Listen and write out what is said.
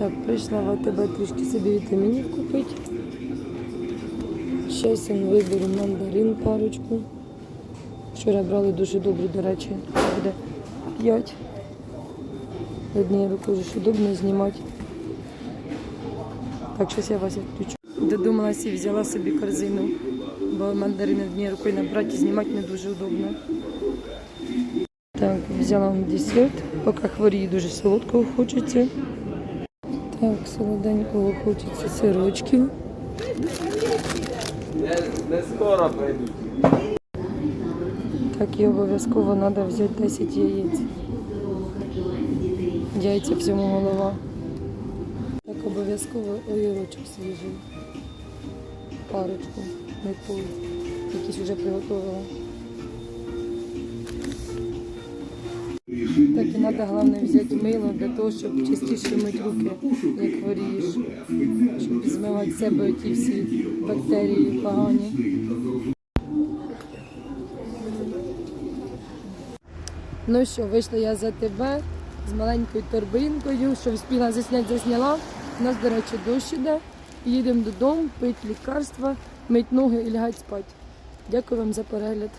Так, прийшла в АТБ трішки собі вітамінів купити. Щас я виберу мандарин парочку. Вчора брали дуже добрі, до речі, буде 5. Однією рукою вже ж удобно знімати. Так, щось я вас відключу. Додумалася і взяла собі корзину, бо мандарини однією рукою набрати і знімати не дуже удобно. Так, взяла десерт, поки хворію дуже солодкого хочеться. Так, солоденького хочеться сирочків. Не скоро прийдуть. Так, і обов'язково треба взяти 10 яєць. Яйця всьому голова. Так, обов'язково огірочок свіжий. Парочку, не пол. Якісь вже приготувала. Так і треба головне взяти мило для того, щоб частіше мити руки, як хворієш. Щоб змивати себе ті всі бактерії погані. Ну що, вийшла я за тебе з маленькою торбинкою, що встигла засняти, засняла. У нас, до речі, дощ іде. Їдемо додому, пити лікарства, мити ноги і лягати спати. Дякую вам за перегляд.